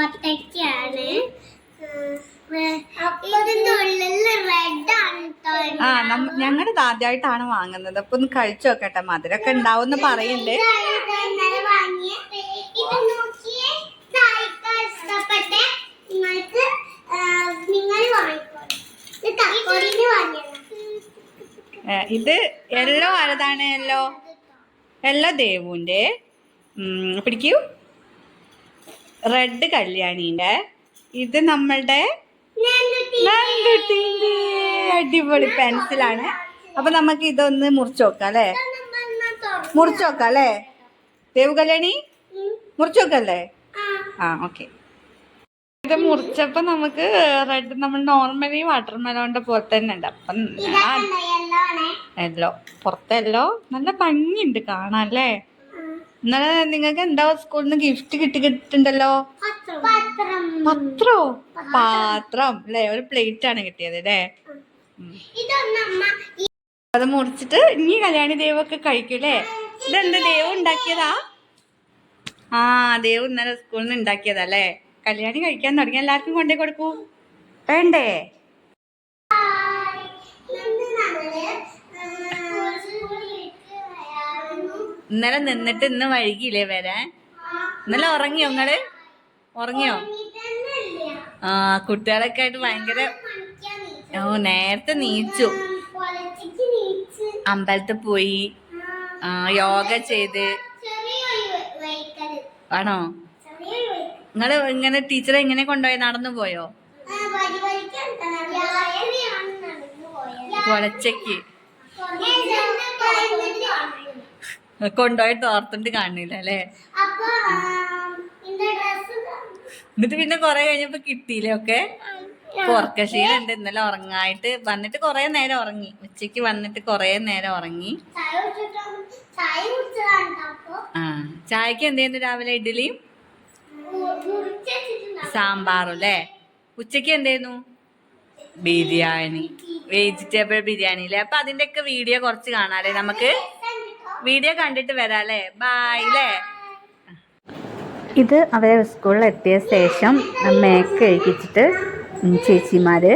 ആണ് ആ നമ്മ ഞങ്ങളുടെ ആദ്യമായിട്ടാണ് വാങ്ങുന്നത്. അപ്പൊ ഒന്ന് കഴിച്ചു നോക്കട്ടെ മധുരമൊക്കെ ഉണ്ടാവും പറയണ്ടേ. ഇത് എല്ലോ ആരതാണ് എല്ലോ എല്ലോ നിങ്ങൾ വാങ്ങിക്കോളൂ റെഡ് കല്യാണീന്റെ. ഇത് നമ്മളുടെ നന്ദുട്ടീന്റെ. അടിപൊളി പെൻസിലാണ്. അപ്പൊ നമുക്ക് ഇതൊന്ന് മുറിച്ച് നോക്കാം അല്ലേ? മുറിച്ച് നോക്കാം അല്ലേ? ദേവു കല്യാണി മുറിച്ച് നോക്കല്ലേ ആ. ഓക്കെ. ഇത് മുറിച്ചപ്പോ നമുക്ക് റെഡ് നമ്മൾ നോർമലി വാട്ടർ മെലോണിന്റെ പോലെ തന്നെ ഉണ്ട്. അപ്പം എല്ലോ യെല്ലോ പുറത്തെല്ലോ നല്ല ഭംഗിയുണ്ട് കാണാൻ അല്ലേ? ഇന്നലെ നിങ്ങൾക്ക് എന്താ സ്കൂളിൽ നിന്ന് ഗിഫ്റ്റ് കിട്ടി കിട്ടുണ്ടല്ലോ പത്രം? പത്രോ. പാത്രം. അല്ലേ? ഒരു പ്ലേറ്റ് ആണ് കിട്ടിയത് അല്ലേ? അത് മുറിച്ചിട്ട് ഇനി കല്യാണി ദേവൊക്കെ കഴിക്കൂലേ ഇതെന്ത് ദേവ് ഉണ്ടാക്കിയതാ? ആ ദേവ് ഇന്നലെ സ്കൂളിൽ നിന്ന് ഉണ്ടാക്കിയതാ അല്ലേ? കല്യാണി കഴിക്കാൻ തുടങ്ങി. എല്ലാവർക്കും കൊണ്ടേ കൊടുക്കൂ. വേണ്ടേ? ഇന്നലെ നിന്നിട്ട് ഇന്ന് വൈകിയില്ലേ വരാൻ? ഇന്നലെ ഉറങ്ങിയോ നിങ്ങൾ? ഉറങ്ങിയോ? ആ കുട്ടികളൊക്കെ ആയിട്ട് ഭയങ്കര ഓ നേരത്തെ നീച്ചു. അമ്പലത്തിൽ പോയി ആ, യോഗ ചെയ്ത്. ആണോ? നിങ്ങൾ ഇങ്ങനെ ടീച്ചറെ ഇങ്ങനെ കൊണ്ടുപോയി നടന്നു പോയോ? പൊലച്ചയ്ക്ക്. കൊണ്ടുപോയിട്ട് ഓർത്തിട്ട് കാണില്ല അല്ലേ? എന്നിട്ട് പിന്നെ കൊറേ കഴിഞ്ഞപ്പോ കിട്ടിയില്ലേ ഒക്കെ? ഉറക്കശീലുണ്ട്. ഇന്നലെ ഉറങ്ങായിട്ട് വന്നിട്ട് കൊറേ നേരം ഉറങ്ങി. ഉച്ചയ്ക്ക് വന്നിട്ട് കൊറേ നേരം ഉറങ്ങി. ആ ചായക്ക് എന്തേന്ന് രാവിലെ ഇഡ്ഡലിയും സാമ്പാറും അല്ലേ? ഉച്ചയ്ക്ക് എന്തെയ്യുന്നു ബിരിയാണി. വെജിറ്റബിൾ ബിരിയാണി അല്ലേ? അപ്പൊ അതിന്റെ ഒക്കെ വീഡിയോ കുറച്ച് കാണാല്ലേ നമുക്ക് വീഡിയോ കണ്ടിട്ട് വരാം അല്ലേ ബായ് അല്ലേ ഇത് അവരെ സ്കൂളിൽ എത്തിയ ശേഷം മേക്ക് കഴിച്ചിട്ട് ചേച്ചിമാര്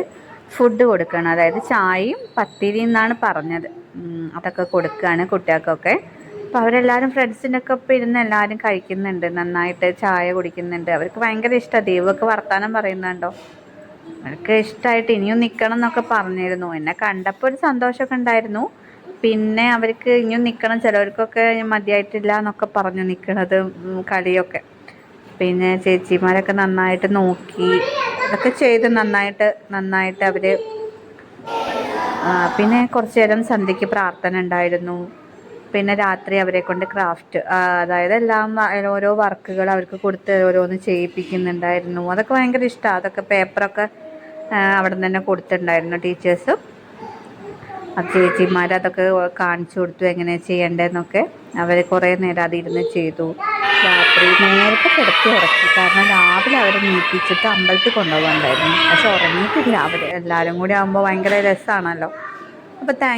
ഫുഡ് കൊടുക്കണം. അതായത് ചായയും പത്തിരി എന്നാണ് പറഞ്ഞത്. അതൊക്കെ കൊടുക്കുകയാണ് കുട്ടികൾക്കൊക്കെ. അപ്പോൾ അവരെല്ലാവരും ഫ്രണ്ട്സിന്റെ ഒക്കെ ഒപ്പം ഇരുന്ന് എല്ലാവരും കഴിക്കുന്നുണ്ട്. നന്നായിട്ട് ചായ കുടിക്കുന്നുണ്ട്. അവർക്ക് ഭയങ്കര ഇഷ്ടമാണ് ദൈവമൊക്കെ വർത്തമാനം പറയുന്നുണ്ടോ? അവർക്ക് ഇഷ്ടമായിട്ട് ഇനിയും നിൽക്കണം എന്നൊക്കെ പറഞ്ഞിരുന്നു. എന്നെ കണ്ടപ്പോൾ ഒരു സന്തോഷമൊക്കെ ഉണ്ടായിരുന്നു. പിന്നെ അവർക്ക് ഇനിയും നിൽക്കണം ചിലവർക്കൊക്കെ മതിയായിട്ടില്ല എന്നൊക്കെ പറഞ്ഞു നിൽക്കണത് കളിയൊക്കെ. പിന്നെ ചേച്ചിമാരൊക്കെ നന്നായിട്ട് നോക്കി. അതൊക്കെ ചെയ്ത് നന്നായിട്ട് നന്നായിട്ട് അവർ പിന്നെ കുറച്ച് നേരം സന്ധ്യയ്ക്ക് പ്രാർത്ഥന ഉണ്ടായിരുന്നു. പിന്നെ രാത്രി അവരെ കൊണ്ട് ക്രാഫ്റ്റ് അതായത് എല്ലാം ഓരോ വർക്കുകൾ അവർക്ക് കൊടുത്ത് ഓരോന്ന് ചെയ്യിപ്പിക്കുന്നുണ്ടായിരുന്നു. അതൊക്കെ ഭയങ്കര ഇഷ്ടമാണ് അതൊക്കെ പേപ്പറൊക്കെ അവിടെ നിന്ന് തന്നെ കൊടുത്തിട്ടുണ്ടായിരുന്നു ടീച്ചേഴ്സും. അത് ചേച്ചിമാർ അതൊക്കെ കാണിച്ചു കൊടുത്തു എങ്ങനെ ചെയ്യേണ്ടതെന്നൊക്കെ അവർ കുറേ നേരം അതിരുന്ന് ചെയ്തു. രാത്രി നേരത്തെ കിടത്തി ഉറക്കി. കാരണം രാവിലെ അവരെ നീപ്പിച്ചിട്ട് അമ്പലത്തിൽ കൊണ്ടുപോകണ്ടായിരുന്നു പക്ഷെ ഉറങ്ങിയിട്ടില്ല. അവർ എല്ലാവരും കൂടി ആകുമ്പോൾ ഭയങ്കര രസമാണല്ലോ അപ്പോൾ താങ്ക്